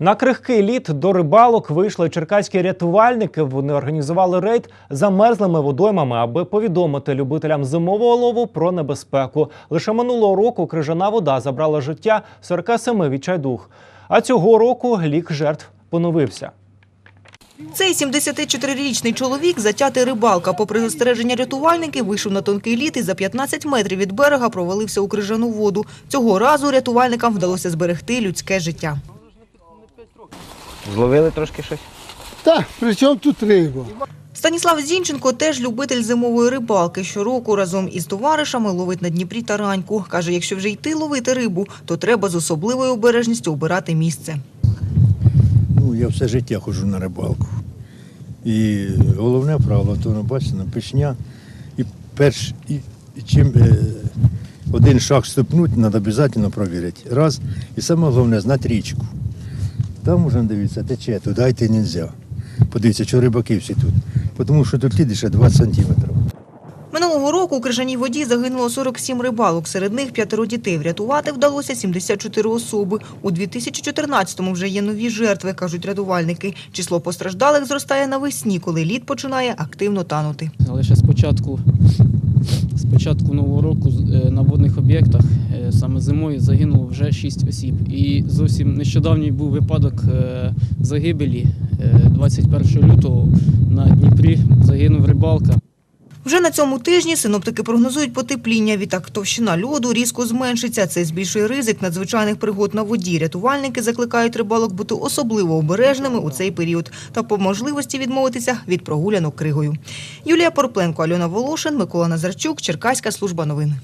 На крихкий лід до рибалок вийшли черкаські рятувальники. Вони організували рейд замерзлими водоймами, аби повідомити любителям зимового лову про небезпеку. Лише минулого року крижана вода забрала життя 47 відчайдух. А цього року лік жертв поновився. Цей 74-річний чоловік, затятий рибалка, попри застереження рятувальників, вийшов на тонкий лід і за 15 метрів від берега провалився у крижану воду. Цього разу рятувальникам вдалося зберегти людське життя. Зловили трошки щось? Так, при чому тут риба? Станіслав Зінченко теж любитель зимової рибалки. Щороку разом із товаришами ловить на Дніпрі тараньку. Каже, якщо вже йти ловити рибу, то треба з особливою обережністю обирати місце. Ну, я все життя ходжу на рибалку. І головне правило, то ну, бачите, на пішня. І перш, і, і чим е, один шаг ступнуть, треба обов'язково провірити. Раз. І саме головне знати річку. Там уже дивіться, тече, туди йти не можна. Подивіться, що рибаки всі тут. Тому що тут лід ще 20 сантиметрів. Минулого року у крижаній воді загинуло 47 рибалок. Серед них п'ятеро дітей. Врятувати вдалося 74 особи. У 2014-му вже є нові жертви, кажуть рятувальники. Число постраждалих зростає навесні, коли лід починає активно танути. Але ще з початку, з початку нового року е, на водних об'єктах е, саме зимою загинуло вже 6 осіб. І зовсім нещодавній був випадок е, загибелі е, 21 лютого на Дніпрі загинув рибалка. Вже на цьому тижні синоптики прогнозують потепління. Відтак товщина льоду різко зменшиться. Це збільшує ризик надзвичайних пригод на воді. Рятувальники закликають рибалок бути особливо обережними у цей період та по можливості відмовитися від прогулянок кригою. Юлія Порпленко, Альона Волошин, Микола Назарчук, Черкаська служба новин.